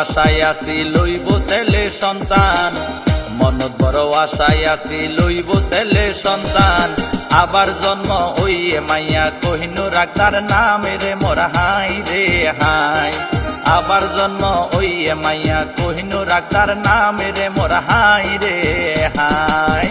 আশায় আছি লইব ছেলে সন্তান। মনত বড় আশায় আছি লইব ছেলে সন্তান। আবার জন্ম ওইয়ে মাইয়া কহিনু রাখার নামে রে, মোর হাই রে হাই। আবার জন্ম ওইয়ে মাইয়া কহিনু রাখার নামে রে, মোর হাই রে হাই।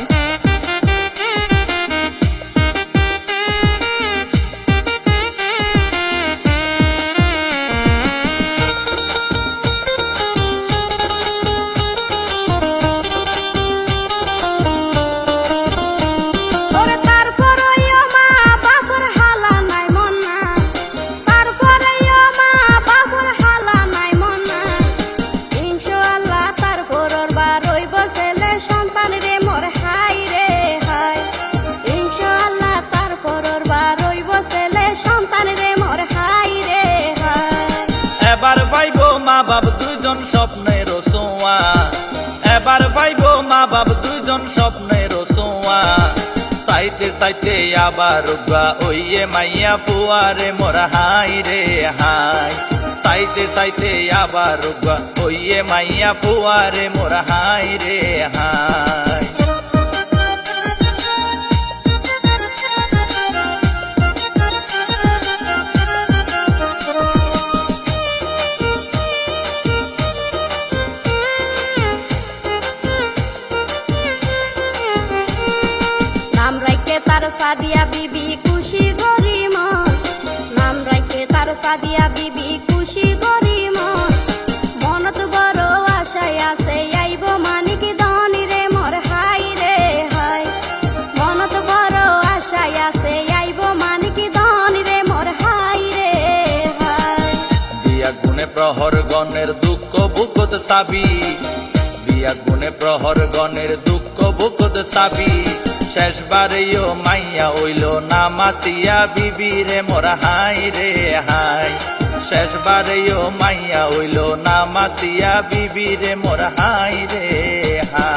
পাইব মা বাপ দুইজন স্বপ্নের সোয়া। এবার পাইব মা বাপ দুইজন স্বপ্নের সোয়া। সাইতে সাইতে আবার উগা ওইয়ে মাইয়া ফুয়ারে মোর হাই রে হাই। সাইতে সাইতে আবার উগা ওইয়ে মাইয়া ফুয়ারে মোর হাই রে হাই। তার সাদিয়া বিবি খুশি গরিম। নাম রাইকে তার সাদিয়া বিবি খুশি গরিম। মনত বড় আশায় আছে, আইব মানিক ধনী রে মোর হাই রে হাই। মনত বড় আশায় আছে, আইব মানিক ধনী রে মোর হাই রে হাই। বিয়া গুণে প্রহর গণের দুঃখ বুকত সাবি। বিয়া গুণে প্রহর গণের দুঃখ বুকত সাবি। শেষবারেও মাইয়া ওইল না মাসিয়া, বিবি রে মোরা হাই রে হাই। শেষবারেও মাইয়া ওইল না মাসিয়া, বিবি রে মোরা হাই রে হাই।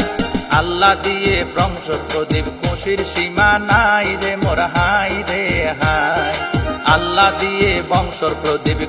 আল্লাহ দিয়ে ভ্রংশ প্রদীপ খুশির সীমা নাই রে মোর হাই রে হাই আল্লাহ দিয়ে বংশর প্রদীপ